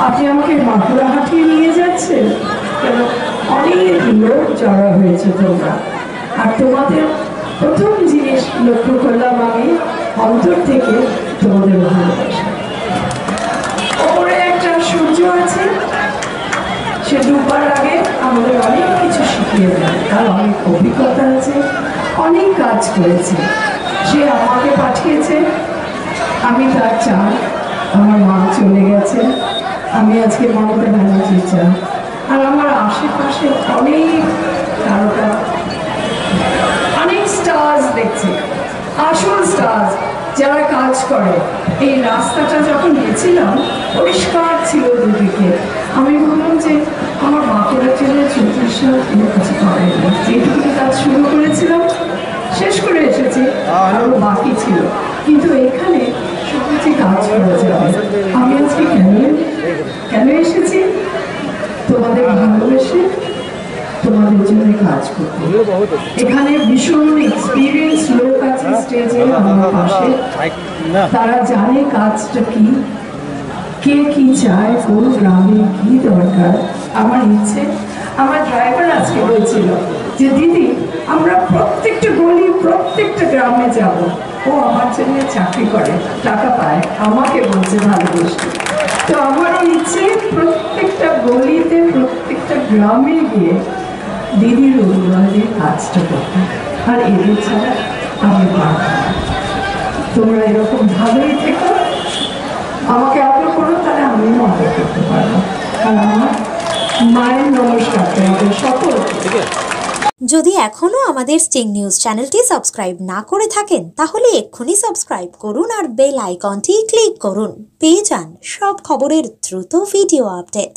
আপনি আমাকে বাঁকুড়া হাটিয়ে নিয়ে যাচ্ছেন? কেন? অনেক লোক জড়ো হয়েছে তোমরা। আর তোমাদের প্রথম জিনিস লক্ষ্য করলাম আমি, অন্তর থেকে তোমাদের ভালোবাসা। ওপরে একটা সূর্য আছে, সে ডুববার আগে আমাদের অনেক কিছু শিখিয়ে দেয়। তার অনেক অভিজ্ঞতা আছে, অনেক কাজ করেছে। সে আমাকে পাঠিয়েছে, আমি তার চান আমার আমি আজকে মমতা ব্যানার্জির চান আর আমার আশেপাশে অনেক তারকা, অনেক স্টার্স দেখছি। আসল স্টার্স যারা কাজ করে। এই রাস্তাটা যখন গেছিলাম, পরিষ্কার ছিল দুদিকে। আমি বললাম যে, আমার বাঁকুড়া জেলায় চৌত্রিশ সাল কোনো কাছে যেটুকু কাজ শুরু করেছিলাম, শেষ করে এসেছি আরও বাকি ছিল। কিন্তু এখানে সহজে কাজ করা যাবে আমি আজকে কেন কেন এসেছি তোমাদের ভালোবেসে তোমাদের জন্য কাজ করতে। এখানে ভীষণ এক্সপিরিয়েন্স লোক আছে স্টেজে আমার পাশে। তারা জানে কাজটা কি কে কি চায় কোন গ্রামে কি দরকার। আমার ইচ্ছে আমার ড্রাইভার আজকে বলছিল যে দিদি আমরা প্রত্যেকটা গলি প্রত্যেকটা গ্রামে যাব। ও আমার জন্য চাকরি করে টাকা পায় আমাকে বলছে ভালোবেসে। তো আমারও ইচ্ছে প্রত্যেকটা গলিতে প্রত্যেকটা গ্রামে গিয়ে দিদির অনুবাদের কাজটা করতে আর এদের ছাড়া আমি পারব না। তোমরা এরকম ভালোই থেকো। আমাকে আদর করো, তাহলে আমিও আদর করতে পারব। আর আমার মায়ের নমস্কার তোমাদের সকলকে যদি এখনও আমাদের স্টিং নিউজ চ্যানেলটি সাবস্ক্রাইব না করে থাকেন, তাহলে এক্ষুনি সাবস্ক্রাইব করুন আর বেল আইকনটি ক্লিক করুন। পেয়ে যান সব খবরের দ্রুত ভিডিও আপডেট।